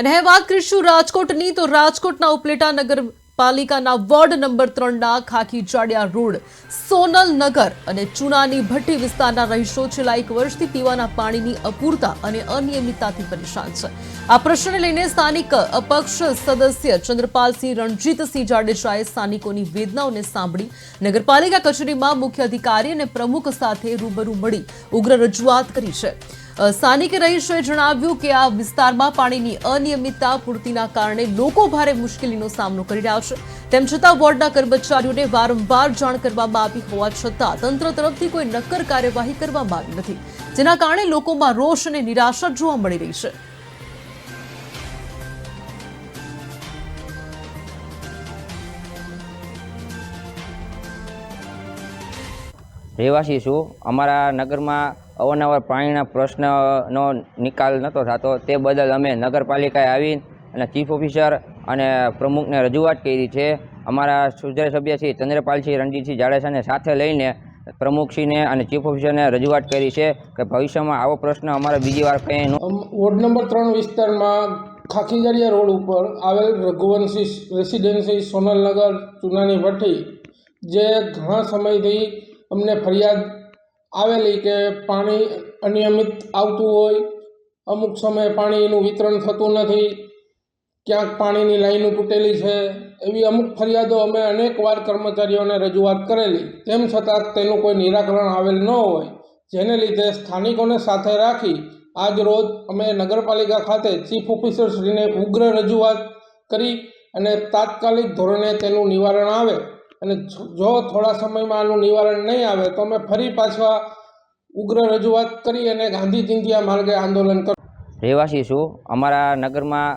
અને હવે વાત કરીશું રાજકોટની, તો રાજકોટના ઉપલેટા નગરપાલિકાના વોર્ડ નંબર ત્રણના ખાખી જાડિયા રોડ, સોનલ નગર અને ચુનાની ભઠ્ઠી વિસ્તારના રહીશો છેલ્લા એક વર્ષથી પીવાના પાણીની અપૂરતા અને અનિયમિતતાથી પરેશાન છે. આ પ્રશ્નને લઈને સ્થાનિક અપક્ષ સદસ્ય ચંદ્રપાલસિંહ રણજીતસિંહ જાડેજાએ સ્થાનિકોની વેદનાઓને સાંભળી નગરપાલિકા કચેરીમાં મુખ્ય અધિકારી અને પ્રમુખ સાથે રૂબરૂ મળી ઉગ્ર રજૂઆત કરી છે. સ્થાનિક રહીશોએ જણાવ્યું કે આ વિસ્તારમાં પાણીની અનિયમિતતા પૂર્તિના કારણે લોકો ભારે મુશ્કેલીનો સામનો કરી રહ્યા છે. તેમ છતાં વોર્ડના કર્મચારીઓને વારંવાર જાણ કરવામાં આવી હોવા છતાં તંત્ર તરફથી કોઈ નક્કર કાર્યવાહી કરવામાં આવી નથી, જેના કારણે લોકોમાં રોષ અને નિરાશા જોવા મળી રહી છે. રહેવાસી છું. અમારા નગરમાં અવારનવાર પાણીના પ્રશ્નનો નિકાલ નહોતો થતો. તે બદલ અમે નગરપાલિકાએ આવી અને ચીફ ઓફિસર અને પ્રમુખને રજૂઆત કરી છે. અમારા સુધાર સભ્ય શ્રી ચંદ્રપાલસિંહ રણજીતસિંહ જાડેજાને સાથે લઈને પ્રમુખશ્રીને અને ચીફ ઓફિસરને રજૂઆત કરી છે કે ભવિષ્યમાં આવો પ્રશ્ન અમારે બીજી વાર કંઈ વોર્ડ નંબર ત્રણ વિસ્તારમાં ખાખીજાડિયા રોડ ઉપર આવેલ રઘુવંશી રેસિડેન્સી સોનલનગર ચુનાની ભઠ્ઠી, જે ઘણા સમયથી અમને ફરિયાદ આવેલી કે પાણી અનિયમિત આવતું હોય, અમુક સમયે પાણીનું વિતરણ થતું નથી, ક્યાંક પાણીની લાઈનો તૂટેલી છે, એવી અમુક ફરિયાદો અમે અનેકવાર કર્મચારીઓને રજૂઆત કરેલી. તેમ છતાં તેનું કોઈ નિરાકરણ આવેલ ન હોય. જેને લીધે સ્થાનિકોને સાથે રાખી આજ રોજ અમે નગરપાલિકા ખાતે ચીફ ઓફિસરશ્રીને ઉગ્ર રજૂઆત કરી અને તાત્કાલિક ધોરણે તેનું નિવારણ આવે. અને જો- થોડા સમયમાં આનું નિવારણ નહીં આવે, તો અમે ફરી પાછા ઉગ્ર રજૂઆત કરી અને ગાંધી ચિંધ્યા માર્ગે આંદોલન કર રહેવાસી છું. અમારા નગરમાં